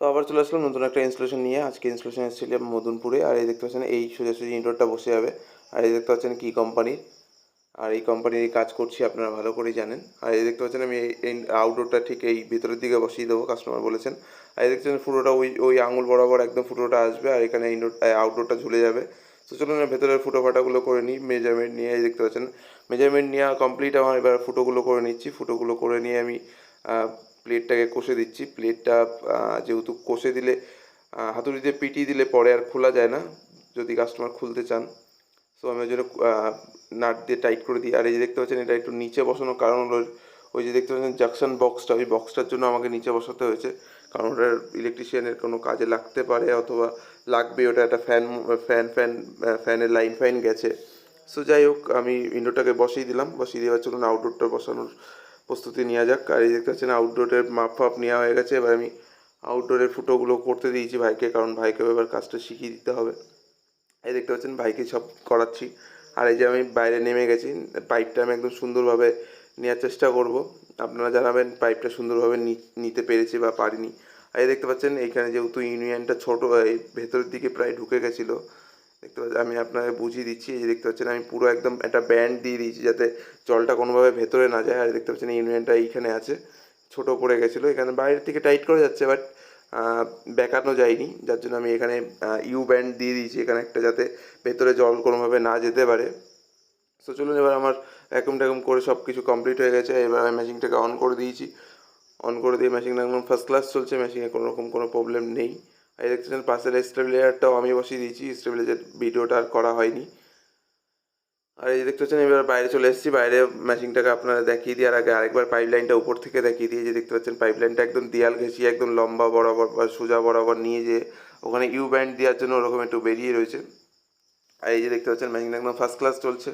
তো আবার চলে আসলাম নতুন একটা ইনস্টলেশন নিয়ে। আজকে ইনস্টলেশন এসেছিলাম মদনপুরে। আর এই দেখতে পাচ্ছেন এই সোজাসুজি ইনডোরটা বসে যাবে। আর এই দেখতে পাচ্ছেন কি কোম্পানির আর এই কোম্পানির কাজ করছি, আপনারা ভালো করেই জানেন। আর এই দেখতে পাচ্ছেন আমি এই- আউটডোরটা ঠিক এই ভিতরের দিকে বসিয়ে দেবো কাস্টমার বলেছেন। আর এই দেখতে ফুটোটা ওই ওই আঙুল বরাবর একদম ফুটোটা আসবে। আর এখানে ইনডোর আউটডোরটা ঝুলে যাবে। তো চলুন ভেতরের ফুটো ফাটাগুলো করে নিই মেজারমেন্ট নিয়ে। এই দেখতে পাচ্ছেন মেজারমেন্ট নেওয়া কমপ্লিট আমার এবার ফুটোগুলো করে নিচ্ছি। ফুটোগুলো করে নিয়ে আমি প্লেটটাকে কষে দিচ্ছি। প্লেটটা যেহেতু কষে দিলে হাতুড়ি দিয়ে পিটিয়ে দিলে পরে আর খোলা যায় না, যদি কাস্টমার খুলতে চান। সো আমি ওই জন্য নাট দিয়ে টাইট করে দিই। আর এই যে দেখতে পাচ্ছেন, এটা একটু নিচে বসানোর কারণ হলো, ওই যে দেখতে পাচ্ছেন জাকশন বক্সটা ওই বক্সটার জন্য আমাকে নিচে বসাতে হয়েছে। কারণ ওটার ইলেকট্রিশিয়ানের কোনো কাজে লাগতে পারে, অথবা লাগবে, ওটা একটা ফ্যান ফ্যান ফ্যান ফ্যানের লাইন ফাইন গেছে। সো যাই হোক, আমি উইন্ডোটাকে বসিয়ে দিলাম। বসিয়ে দেওয়ার চলুন আউটডোরটা বসানোর প্রস্তুতি নেওয়া যাক। আর এই দেখতে পাচ্ছেন আউটডোরের মাপ ফাপ নেওয়া হয়ে গেছে। এবার আমি আউটডোরের ফুটোগুলো করতে দিয়েছি ভাইকে, কারণ ভাইকে এবার কাজটা শিখিয়ে দিতে হবে। এই দেখতে পাচ্ছেন বাইকে সব করাচ্ছি। আর এই যে আমি বাইরে নেমে গেছি পাইপটা আমি একদম সুন্দরভাবে নেওয়ার চেষ্টা করব। আপনারা জানাবেন পাইপটা সুন্দরভাবে নিতে পেরেছি বা পারিনি। আর দেখতে পাচ্ছেন, এইখানে যেহেতু ইউনিয়নটা ছোটো ভেতরের দিকে প্রায় ঢুকে গেছিল। দেখতে পাচ্ছেন, আমি আপনাকে বুঝিয়ে দিচ্ছি, এই যে দেখতে পাচ্ছেন, আমি পুরো একদম একটা ব্যান্ড দিয়ে দিয়েছি যাতে জলটা কোনোভাবে ভেতরে না যায়। আর দেখতে পাচ্ছেন ইউনিয়নটা এইখানে আছে, ছোটো পড়ে গেছিল। এখানে বাইরের থেকে টাইট করে যাচ্ছে বাট বেঁকানো যায়নি। যার জন্য আমি এখানে ইউ ব্যান্ড দিয়ে দিয়েছি এখানে একটা যাতে ভেতরে জল কোনোভাবে না যেতে পারে। সো চলুন এবার আমার একম ট্যাকম করে সব কিছু কমপ্লিট হয়ে গেছে। এবার আমি মেশিনটাকে অন করে দিয়েছি। অন করে দিয়ে মেশিনটা একদম ফার্স্ট ক্লাস চলছে। মেশিনে কোনো রকম কোনো প্রবলেম নেই। এই দেখতেছেন পাশের স্টেবিলাইজারটাও আমি বসিয়ে দিয়েছি স্টেবিলাইজার ভিডিওটা আর করা হয়নি। আর এই দেখতে পাচ্ছেন, এবার বাইরে চলে এসেছি, বাইরে মেশিনটাকে আপনারা দেখিয়ে দিয়ে আর আগে আরেকবার পাইপ লাইনটা উপর থেকে দেখিয়ে দিয়ে যে দেখতে পাচ্ছেন পাইপ লাইনটা একদম দেয়াল ঘেঁষিয়ে একদম লম্বা, বরাবর বা সোজা বরাবর নিয়ে যে ওখানে ইউ ব্যান্ড দেওয়ার জন্য ওরকম একটু বেরিয়ে রয়েছে। আর এই যে দেখতে পাচ্ছেন মেশিনটা একদম ফার্স্ট ক্লাস চলছে।